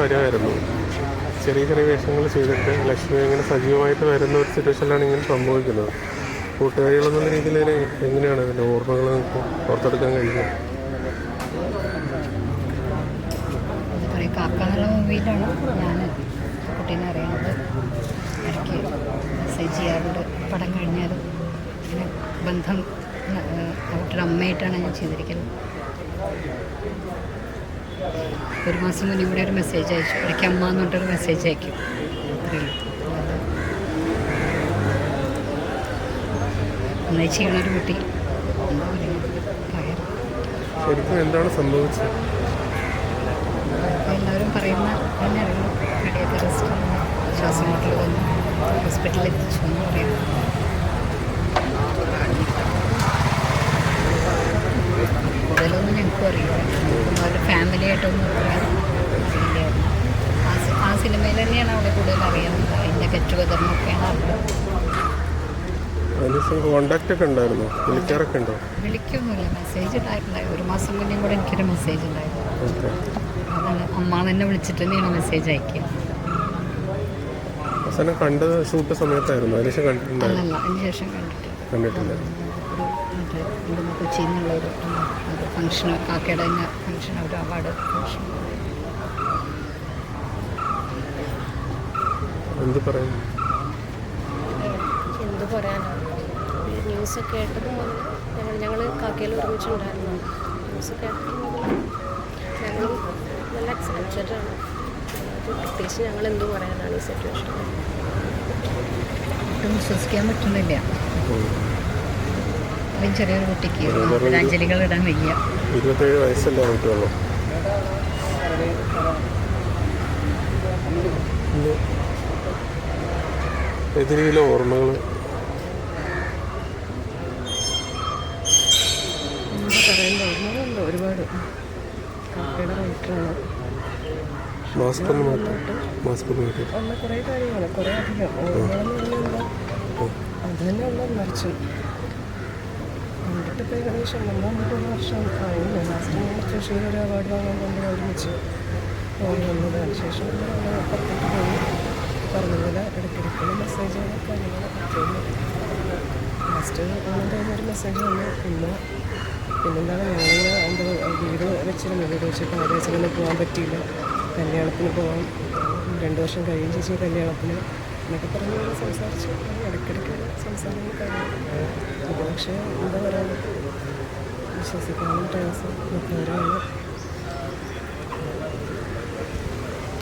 വരുമായിരുന്നു ചെറിയ ചെറിയ വേഷങ്ങൾ ചെയ്തിട്ട് ലക്ഷ്മി ഇങ്ങനെ സജീവമായിട്ട് വരുന്ന ഒരു സിറ്റുവേഷനിലാണ് ഇങ്ങനെ സംഭവിക്കുന്നത്. കൂട്ടുകാരികളെന്നുള്ള രീതിയിൽ എങ്ങനെയാണ് അതിന്റെ ഓർമ്മകൾ നിങ്ങൾക്ക് പുറത്തെടുക്കാൻ കഴിയുന്നത് എന്നുള്ള ഞാൻ ചെയ്യാറുണ്ട്. പടം കഴിഞ്ഞാലും പിന്നെ ബന്ധം അവരുടെ അമ്മയായിട്ടാണ് ഞാൻ ചെയ്തിരിക്കുന്നത്. ഒരു മാസം മുന്നേ ഇവിടെ ഒരു മെസ്സേജ് അയച്ചു. ഇടയ്ക്ക് അമ്മ എന്ന് പറഞ്ഞിട്ടൊരു മെസ്സേജ് അയക്കും. അത്രയേ നന്നായി ചെയ്യണൊരു കുട്ടി. എന്താ പറയുക എന്താണ് സംഭവിച്ചത്? എല്ലാവരും പറയുന്ന തന്നെ അറിയുള്ളൂ ശ്വാസം മുട്ടൽ വന്നു. ഹോസ്പിറ്റലിൽ എത്തിച്ചു എന്ന് പറയുന്നു. കൂടുതലൊന്നും ഞങ്ങൾക്കും അറിയില്ല നമുക്കൊന്നും അവരുടെ ഫാമിലി ആയിട്ടൊന്നും പറയാൻ ആ സിനിമയിൽ തന്നെയാണ് അവളെ കൂടുതൽ അറിയുന്നത് അതിന്റെ ഗെറ്റ് ടുഗദറിനൊക്കെയാണ് അറിയുന്നത് കോണ്ടാക്റ്റ് ഒക്കെ ഉണ്ടായിരുന്നു? വിളിക്കാറൊക്കെ ഉണ്ടോ? വിളിക്കൊന്നുമില്ല. മെസ്സേജ് ഉണ്ടായിട്ടുണ്ടായി ഒരു മാസം മുന്നേ കൂടെ എനിക്കൊരു മെസ്സേജ് ഉണ്ടായിരുന്നു. അതാണ്. അമ്മ തന്നെ വിളിച്ചിട്ട് തന്നെയാണ് മെസ്സേജ് അയക്കുക അവസാനം കണ്ടത് ഷൂട്ട് സമയത്തായിരുന്നു. അതിനുശേഷം കണ്ടിട്ടുണ്ടായിരുന്നു. കണ്ടിട്ടില്ല. മറ്റേ ഇവിടുന്ന് കൊച്ചിയിൽ നിന്നുള്ളൊരു അത് ഫംഗ്ഷൻ കാക്കയുടെ ഫങ്ഷൻ ഫംഗ്ഷൻ ഒരു അവാർഡ് ഫംഗ്ഷൻ എന്ത് പറയാനാണ് ന്യൂസ് കേട്ടത് മുതൽ ഞങ്ങൾ ഞങ്ങൾ കാക്കയിൽ ഒരുമിച്ചുണ്ടായിരുന്നു. ന്യൂസ് കേട്ടത് മുതൽ ഞങ്ങൾ നല്ല എക്സൈറ്റഡാണ് പ്രത്യേകിച്ച് ഞങ്ങൾ എന്ത് പറയാനാണ് ഈ സിറ്റുവേഷൻ ഒട്ടും വിശ്വസിക്കാൻ പറ്റുന്നില്ല. അത്രയും ചെറിയൊരു കുട്ടിക്ക് ആദരാഞ്ജലികൾ ഇടാൻ വയ്യ. ഇരുപത്തേഴ് വയസ്സല്ലേ ആയിട്ടുള്ളൂ. എതിരെയിലെ ഓർമ്മകൾ ഓർമ്മകളുണ്ട് ഒരുപാട്. കുറേ കാര്യങ്ങൾ കുറേ അധികം. മറിച്ചും. കണ്ടിട്ട് ഇപ്പോൾ ഏകദേശം ഒന്നോ മൂന്നോ വർഷം ആയിരുന്നു ലാസ്റ്റ് തൃശ്ശൂർ ഒരു അവാർഡ് വാങ്ങാൻ കൊണ്ട് ഒരുമിച്ച് ഓടി വന്നത്. അതിനുശേഷം പുറത്തേക്ക് പോയി. പറഞ്ഞതുപോലെ ഇടയ്ക്കിടയ്ക്കുള്ള മെസ്സേജുകളും കാര്യങ്ങളൊക്കെ ലാസ്റ്റ് ഓണം കഴിഞ്ഞ ഒരു മെസ്സേജ് വന്നു പിന്നെ പിന്നെന്താണ് ഞങ്ങൾ എന്താ വീട് വെച്ചിരുന്നു വീട് വെച്ചിട്ട് ആലോചിച്ചിങ്ങനെ പോകാൻ പറ്റിയില്ല. കല്യാണത്തിന് പോകാം രണ്ട് വർഷം കഴിയും ചേച്ചി കല്യാണത്തിന്. എന്നൊക്കെ പറഞ്ഞ് നമ്മൾ സംസാരിച്ചു ഇടയ്ക്കിടയ്ക്ക് സംസാരങ്ങൾ കാര്യങ്ങൾ പക്ഷേ എന്താ പറയുക വിശ്വസിക്കാനും പ്രയാസം. മറ്റവരാണ്